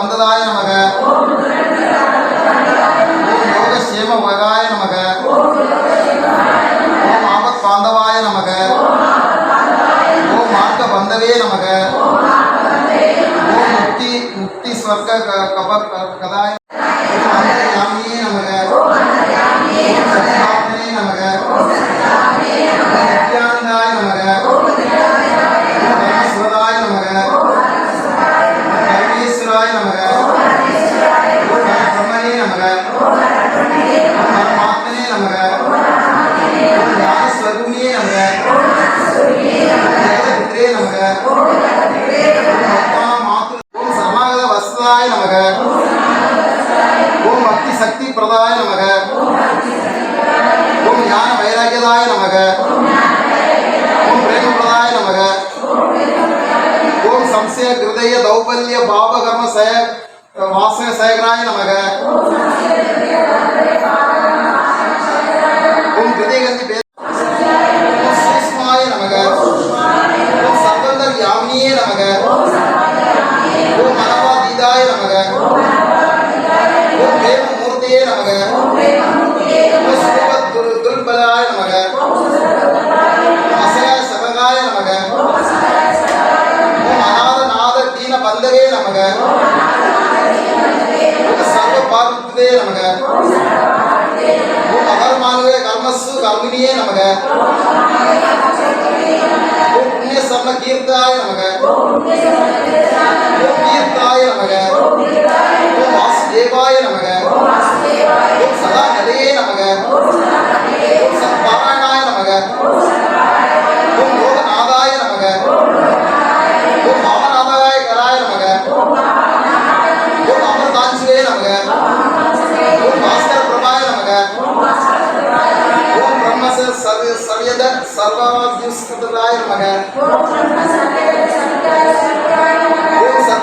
வந்ததாய நமக. ஓம் யோக சேம உலகாய நமக. ஓம் ஆபத் பாந்தவாய நமக. ஓம் மார்க்க வந்தவே நமக. ஓம் முக்தி முக்தி ஸ்வர்க்க கப お願。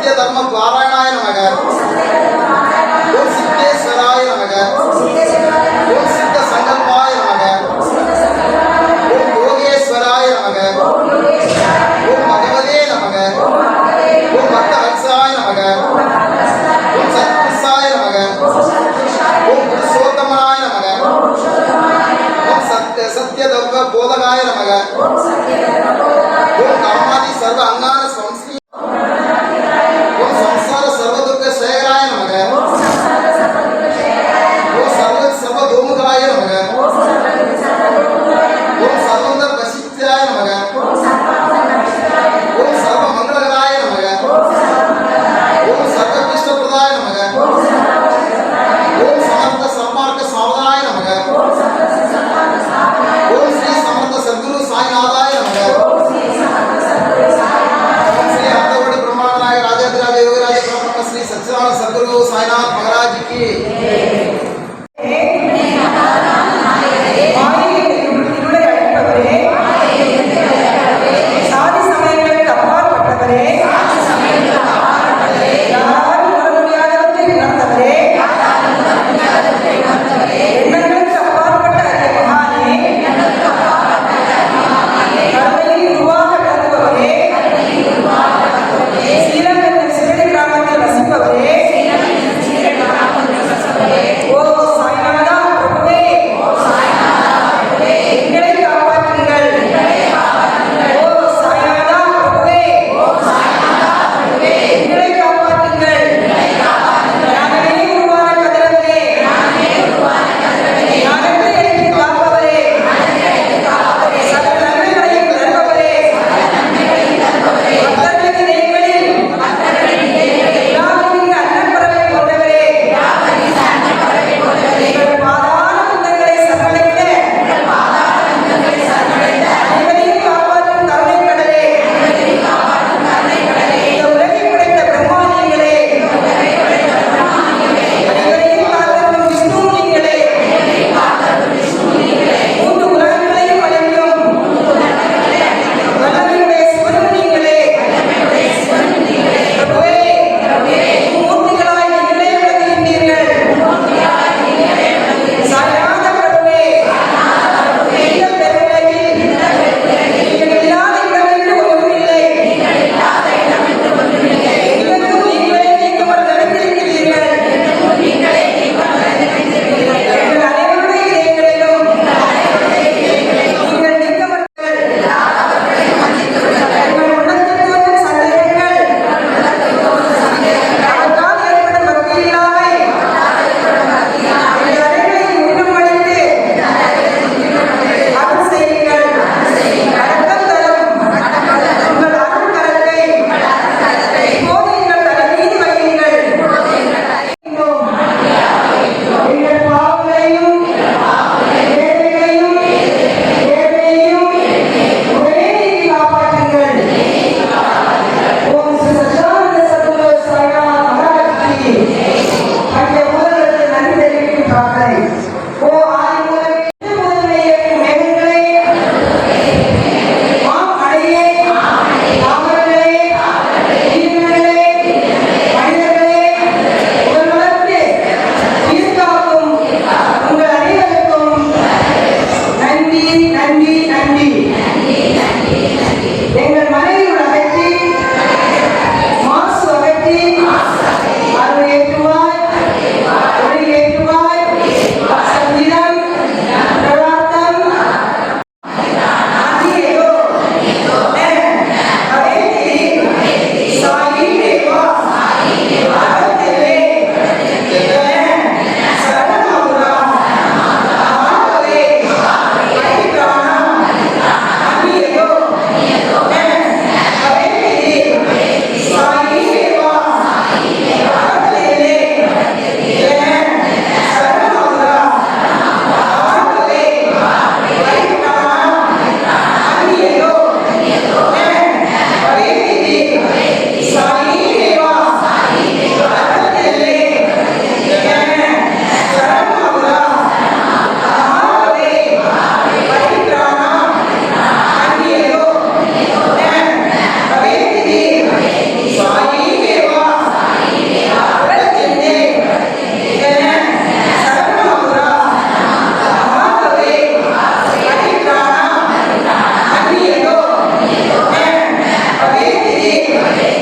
ஓம் சத்ய தர்ம பாராயணாய Amén.